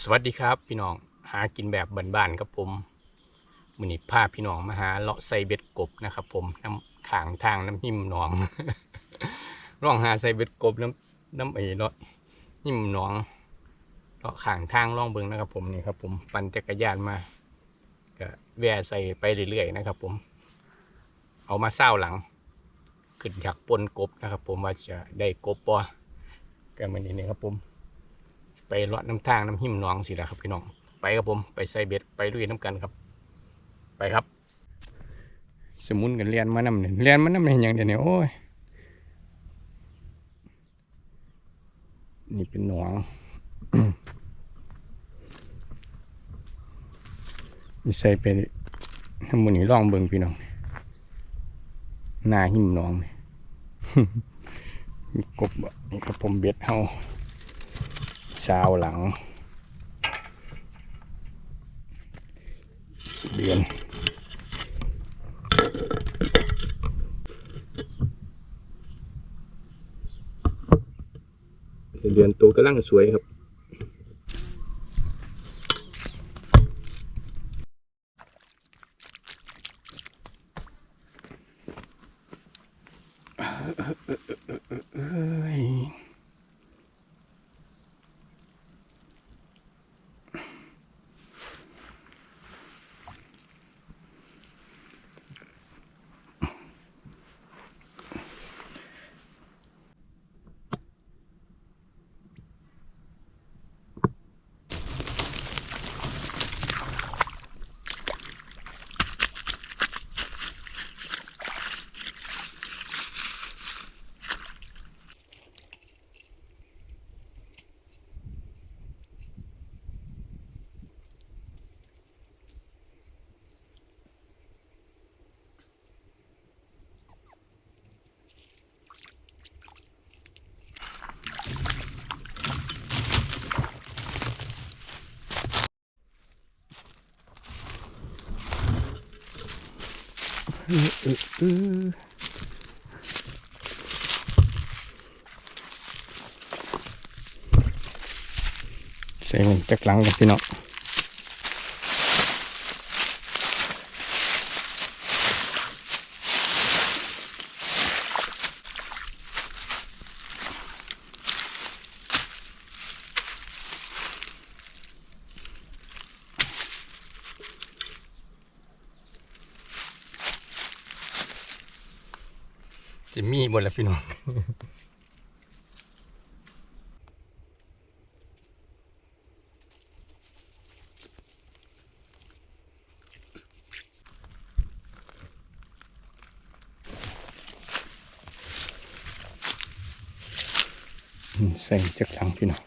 สวัสดีครับพี่น้องหากินแบบบ้านๆครับผมมือนี้พาพี่น้องมาหาเลาะใส่เบ็ดกบนะครับ ผมน้ำขางทางน้ำหิมหนองร่องหาใส่เบ็ดกบน้ำน้ำเอ๋เลาะหิมหนองเลาะขางทางร่องเบิงนะครับ ผมนี่ครับ ผมปั่นจักรยานมาก็แวะใส่ไปเรื่อยๆนะครับ ผม เอามาเศร้าหลัง ขึ้นจากปนกบนะครับ ผมว่าจะได้กบปะกันมือนี้นี่ครับผม ไปเลาะน้ำทางน้ำหิมหนองสิละครับพี่น้องไปครับผมไปใส่เบ็ดไปลุยน้ำกันครับ ไปครับ สมุนกันเรียนมานำเนี่ยเรียนมานำเนี่ยอย่างเดียวเนี่ยโอ้ยนี่เป็นหนองนี่ใส่ไปน้ำมันนี่ล่องเบิงพี่น้องหน้าหิมหนองนี่ยมีกบนี่ครับผมเบ็ดเฮา เช้าหลัง เดือนเดือนตัวกำลังสวยครับเอ้ยเอ ใส่มันจักหลังกันพี่น้อง จะมีบนแล้วพี่น้องแสงจากหลังพี่น้อง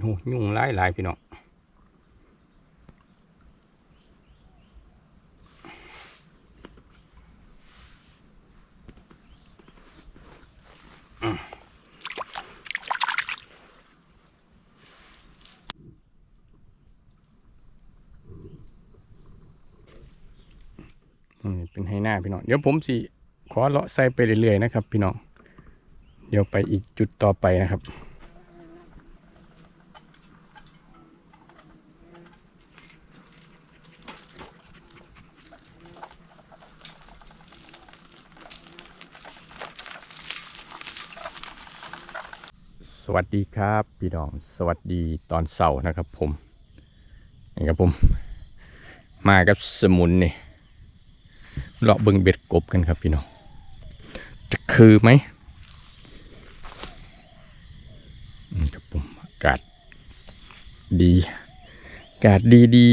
โอ้ยุ่งหลายหลายพี่น้องอืมเป็นให้หน้าพี่น้อง เดี๋ยวผมสิขอเลาะใส่ไปเรื่อยๆนะครับ พี่น้อง เดี๋ยวไปอีกจุดต่อไปนะครับ วัสดีครับพี่น้องสวัสดีตอนเสาร์นะครับผมนี่ครับผม มากับสมุนนี่เลาะเบิงเบ็ดกบกันครับพี่น้องจะคือไหมอืมครับผมอากาศดีอากาศดีดี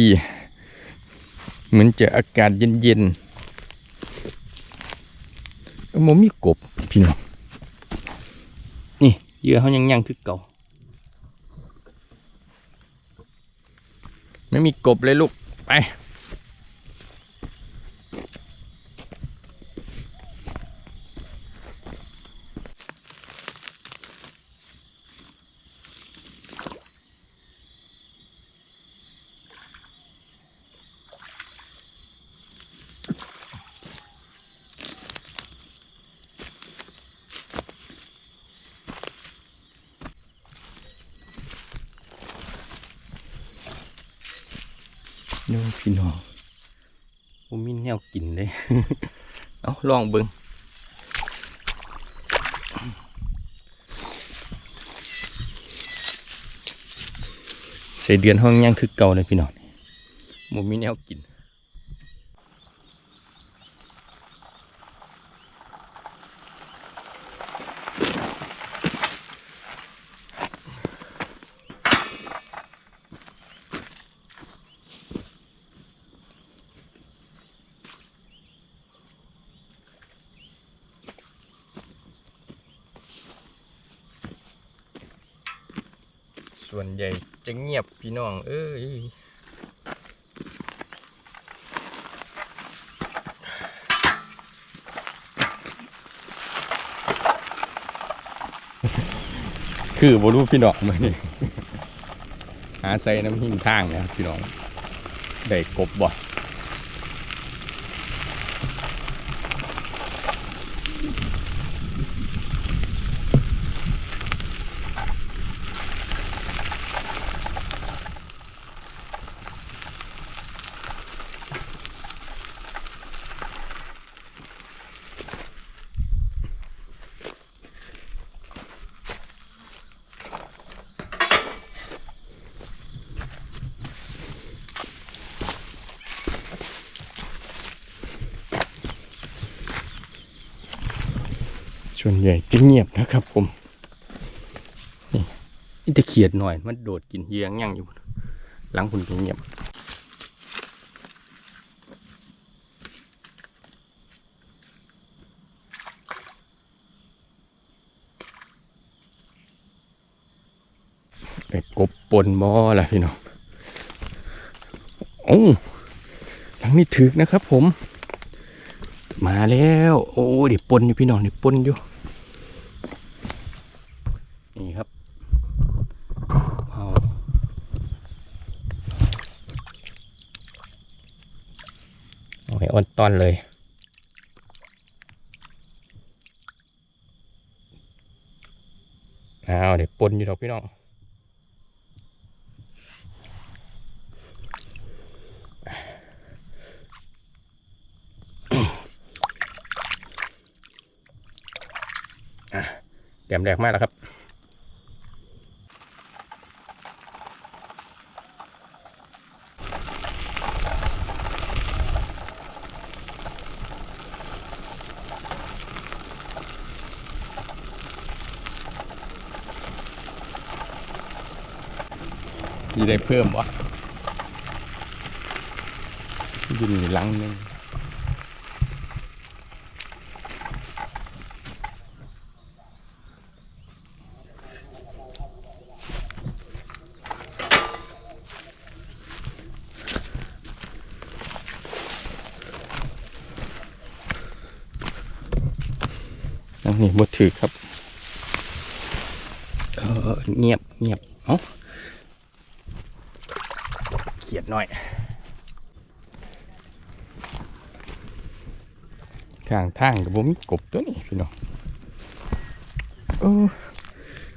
เหมือนจะอากาศเย็นเย็นๆก็มมีกบพี่น้อง ยื่อเขายังยังคือเก่า ไม่มีกบเลยลูก ไป นู่นพี่น้องผมมีแนวกินเลย เอาลองเบิงใส่เดือนห้องย่างคือเก่าเลยพี่น้องผมมีแนวกิน ส่วนใหญ่จะเงียบพี่น้อง เอ้ยคือบรู้พี่น้องมานี่หาใส่น้ำหิ้งทางนะครับพี่น้อง ได้กบบ่ ส่วนใหญ่จะเงียบนะครับผมนี่นี่จะเขียดหน่อย มันโดดกินเยียงย่างอยู่ หลังคุณเงียบไปกบปนบอล่ะพี่น้องโอ้หลังนี้ถึกนะครับผม มาแล้ว โอ้เดี๋ยวปนอยู่พี่น้องเดี๋ยวปนอยู่ นี่ครับเอาเอาให้อ่อนตอนเลย เอาเดี๋ยวปนอยู่ดอกพี่น้องแต้มแรกมากแล้วครับ มีได้เพิ่มวะยินหลังหนึงนนี้บดถือครับเออเงียบเงียบเอ้า ดหน่อย ข้างทางกับผมกบตัวนี้พี่น้องเออ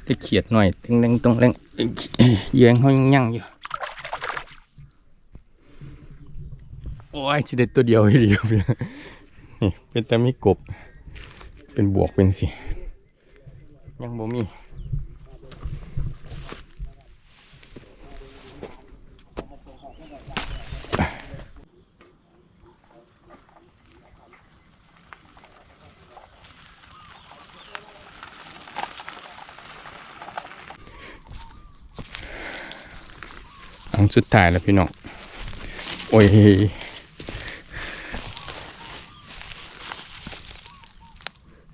จะเขียดหน่อยตึงแรงตรงแรงเยเยียงเขายังยั่งอยู่ โอ้ยจะได้ตัวเดียวให้ดีครับพี่นี่เป็นแต่มีกบ เป็นบวกเป็นสิ ยังบ่มี สุดท้ายแล้วพี่น้องโอ้ย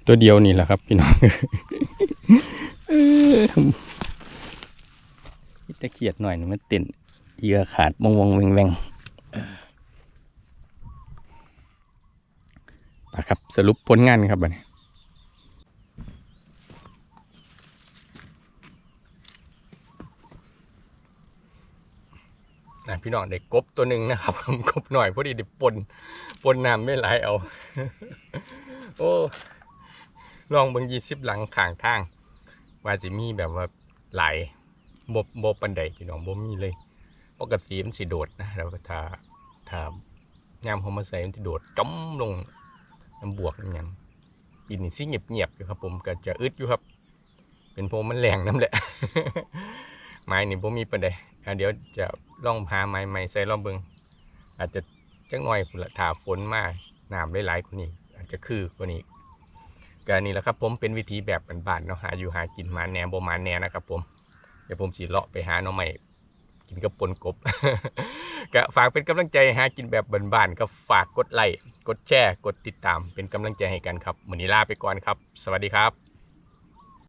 ตัวเดียวนี่แหละครับพี่น้องเออมีแต่เขียดหน่อยหนึงมันเต้นเยื่อขาดวงวงเวงเวงนะครับสรุปผลงานครับบัดนี้ พี่น้องได้กบตัวหนึ่งนะครับกบหน่อยพอดีได้ปนปนน้ำไม่ไหลเอา โอ้ลองบิ่งยี่สิบหลังข้างทาง ว่าจะมีแบบว่าไหลบบบบปันใดพี่น้องบ่มีเลยปกติมันสิโดดนะเราก็ถ้าถ้ายามเขามาใส่มันจะโดดจ้อมลงน้ำบวกน้ำหยังกินนี่สิเงียบเงียบๆอยู่ครับ ผมก็จะอึดอยู่ครับ เป็นเพมันแรงน้ำแหละไม้นี่บ่มีปันใด เดี๋ยวจะลองหาไม้ใหม่ใส่ลองเบิงอาจจะจังหน่อยพุ่นละถ้าฝนมากน้ำหลายๆกว่านี้อาจจะคือกว่านี้ก็นี่แหละครับผมเป็นวิธีแบบบานๆเนาะหาอยู่หากินมาแหนบ่มาแหนนะครับผมเดี๋ยวผมสีเลาะไปหาน้องใหม่กินกับปนกบก็ฝากเป็นกำลังใจหากินแบบบานๆก็ฝากกดไลค์กดแชร์กดติดตามเป็นกำลังใจให้กันครับมื้อนี้ลาไปก่อนครับ สวัสดีครับ